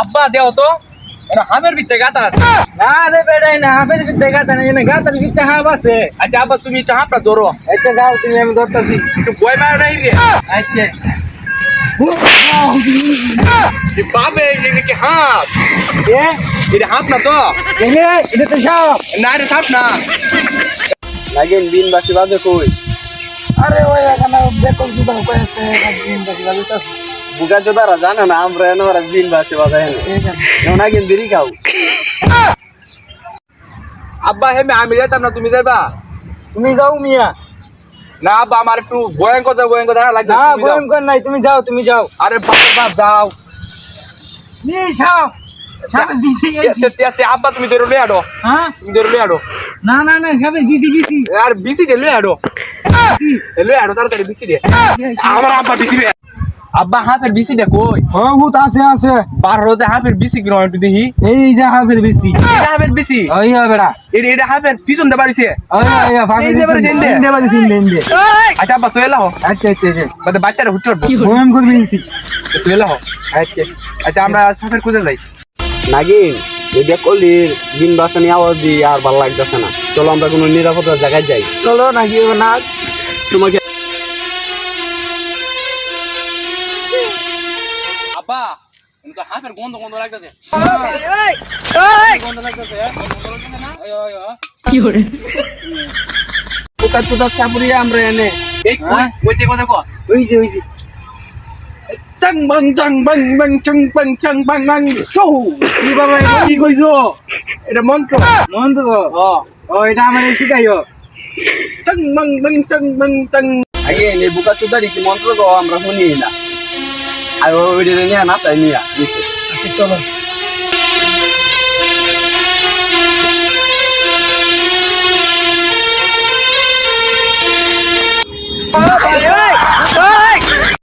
আব্বা দেও তো এটা হামের ভিতরে গাতা আছে। না রে বেড়াই না হাফের বিদ্যে গাতা না এনে গাতার বিদ্যে হাফ আছে। আচ্ছা আব্বা তুমি এটা হামটা ধরো। আচ্ছা যাও তুমি আমি ধরতাছি। একটু বই মারো নাই রে। আচ্ছা। বাবে এটা কি হাত এ? এটা হাত না তো? এটা তো সাপ না এটা সাপ না। লাগেন বিন বাসি বাজে কই? আরে ওই এখানে বেকল সুতা কয়েকটা দিন বাকি বাজতাছে বুকা চোদারা জানে না আমরা এনে ওরা বিন বাসি বাজায় না আগেন দেরি খাও। আব্বা হেমে আমি যাইতাম না তুমি যাইবা? তুমি যাও মিয়া। না আব্বা আমার একটু ভয়ঙ্কর যা ভয়ঙ্কর দেখা লাগছে না যাও। ভয়ঙ্কর নাই তুমি যাও তুমি যাও। আরে বাপ বাপ যাও। নি সাপ সাপের বিসি তে- তে- তে- তে আব্বা তুমি ধরে লয়ে আডো। হ্যাঁ? তুমি ধরে লয়ে আডো। না না না সাপের বিসি বিসি আর বিসি দে লয়ে আডো। লয়ে আডো তাড়াতাড়ি বিসি দে আমার আব্বা বিসি দে আব্বা হাফের বিসি দে কই? হ্যাঁ ভূত আছে আছে। বার হতে হাফের বিসি কিনো একটু দেখি। এই যে হাফের বিসি এটা হাফের বিসি ওই বেড়া। এটা এটা হাফের পিছন দে বাড়িছে। এই দে দে। আচ্ছা আব্বা তুই এলাও আচ্ছা আচ্ছা আচ্ছা। বাদে বাচ্চারা হুট করবি। নিছি তুই এলাও আচ্ছা। আচ্ছা আমরা সাফের খুঁজে যাই। নাগিন এটা বিন বাসানি আওয়াজ দি আর ভালো লাগতেছে না। চলো আমরা কোনো নিরাপত্তার জায়গায় যাই। চলো নাকি না তোমাকে তো হাফের গন্ধ গন্ধ লাগতেছে। গন্ধ লাগতেছে গন্ধ লাগতেছে না বুকা চোদা সাপুরিয়া আমরা এনে। এই কই? কইতে কথা কো ওই যে ওই যে। চাং বাং চাং বাং বাং চাং বাং চাং বাং বাং চৌ কি বাবা এটা? কি কইছো? এটা মন্ত্র। মন তো ও। ও এটা আমার শিখাইও। চাং বাং বাং চাং বাং চাং। আগে এই বুকা চোদারি কি মন্ত্র গো আমরা শুনি না। আর ওই নিয়ে না চাই নিয়া নিচে আচ্ছা চলো।